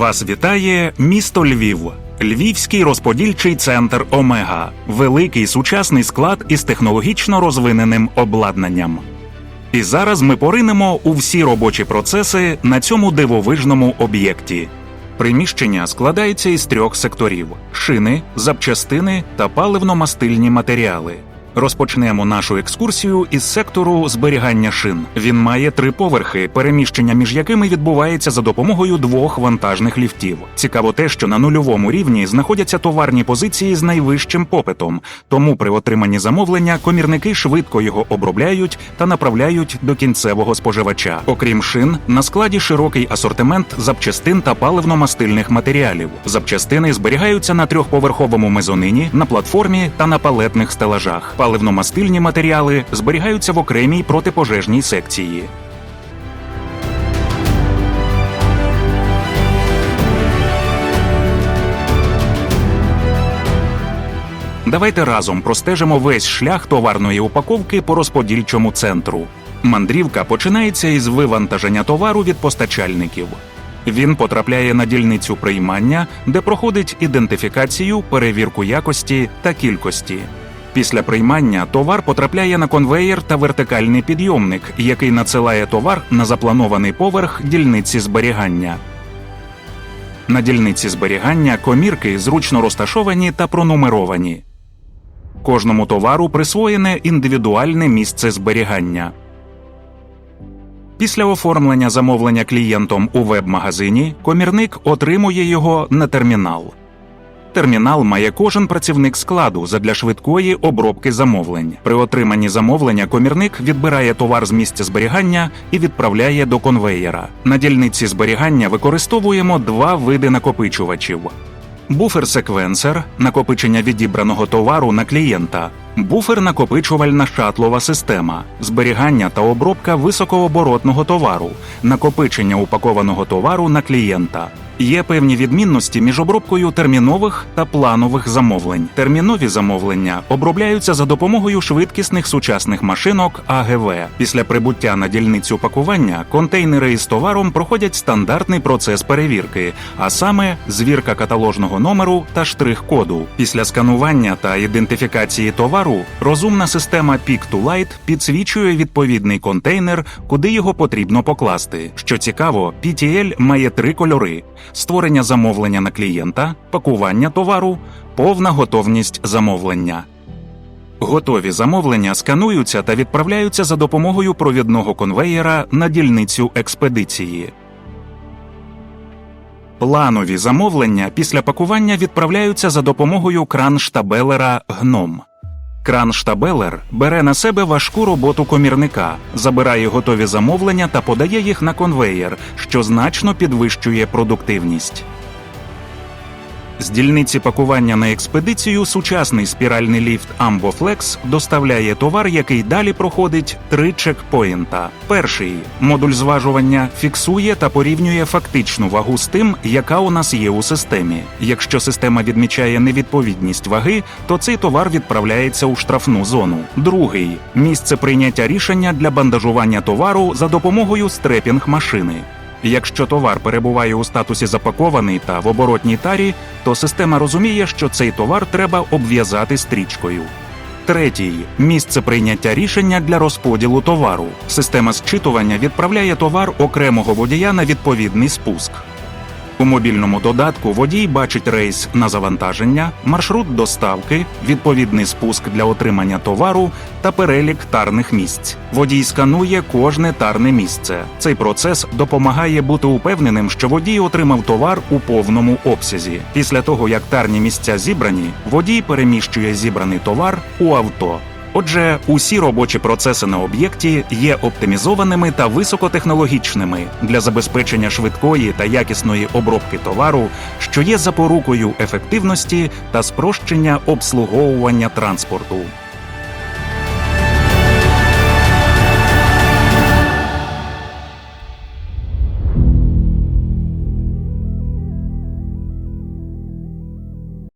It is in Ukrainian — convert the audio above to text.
Вас вітає місто Львів, Львівський розподільчий центр Омега, великий сучасний склад із технологічно розвиненим обладнанням. І зараз ми поринемо у всі робочі процеси на цьому дивовижному об'єкті. Приміщення складається із трьох секторів: шини, запчастини та паливно-мастильні матеріали. Розпочнемо нашу екскурсію із сектору зберігання шин. Він має три поверхи, переміщення між якими відбувається за допомогою двох вантажних ліфтів. Цікаво те, що на нульовому рівні знаходяться товарні позиції з найвищим попитом, тому при отриманні замовлення комірники швидко його обробляють та направляють до кінцевого споживача. Окрім шин, на складі широкий асортимент запчастин та паливно-мастильних матеріалів. Запчастини зберігаються на трьохповерховому мезонині, на платформі та на палетних стелажах. Паливно-мастильні матеріали зберігаються в окремій протипожежній секції. Давайте разом простежимо весь шлях товарної упаковки по розподільчому центру. Мандрівка починається із вивантаження товару від постачальників. Він потрапляє на дільницю приймання, де проходить ідентифікацію, перевірку якості та кількості. Після приймання товар потрапляє на конвеєр та вертикальний підйомник, який надсилає товар на запланований поверх дільниці зберігання. На дільниці зберігання комірки зручно розташовані та пронумеровані. Кожному товару присвоєне індивідуальне місце зберігання. Після оформлення замовлення клієнтом у веб-магазині комірник отримує його на термінал. Термінал має кожен працівник складу задля швидкої обробки замовлень. При отриманні замовлення комірник відбирає товар з місця зберігання і відправляє до конвеєра. На дільниці зберігання використовуємо два види накопичувачів: буфер-секвенсер накопичення відібраного товару на клієнта. Буфер-накопичувальна шатлова система, зберігання та обробка високооборотного товару, накопичення упакованого товару на клієнта. Є певні відмінності між обробкою термінових та планових замовлень. Термінові замовлення обробляються за допомогою швидкісних сучасних машинок АГВ. Після прибуття на дільницю пакування контейнери із товаром проходять стандартний процес перевірки, а саме звірка каталожного номеру та штрих-коду. Після сканування та ідентифікації товару розумна система Pick to Light підсвічує відповідний контейнер, куди його потрібно покласти. Що цікаво, PTL має три кольори: створення замовлення на клієнта, пакування товару, повна готовність замовлення. Готові замовлення скануються та відправляються за допомогою провідного конвеєра на дільницю експедиції. Планові замовлення після пакування відправляються за допомогою кран-штабелера гном. Кран-штабелер бере на себе важку роботу комірника, забирає готові замовлення та подає їх на конвеєр, що значно підвищує продуктивність. З дільниці пакування на експедицію сучасний спіральний ліфт Amboflex доставляє товар, який далі проходить три чекпоінта. Перший модуль зважування фіксує та порівнює фактичну вагу з тим, яка у нас є у системі. Якщо система відмічає невідповідність ваги, то цей товар відправляється у штрафну зону. Другий місце прийняття рішення для бандажування товару за допомогою стрепінг машини. Якщо товар перебуває у статусі запакований та в оборотній тарі, то система розуміє, що цей товар треба обв'язати стрічкою. Третій місце прийняття рішення для розподілу товару. Система зчитування відправляє товар окремого водія на відповідний спуск. У мобільному додатку водій бачить рейс на завантаження, маршрут доставки, відповідний спуск для отримання товару та перелік тарних місць. Водій сканує кожне тарне місце. Цей процес допомагає бути упевненим, що водій отримав товар у повному обсязі. Після того, як тарні місця зібрані, водій переміщує зібраний товар у авто. Отже, усі робочі процеси на об'єкті є оптимізованими та високотехнологічними для забезпечення швидкої та якісної обробки товару, що є запорукою ефективності та спрощення обслуговування транспорту.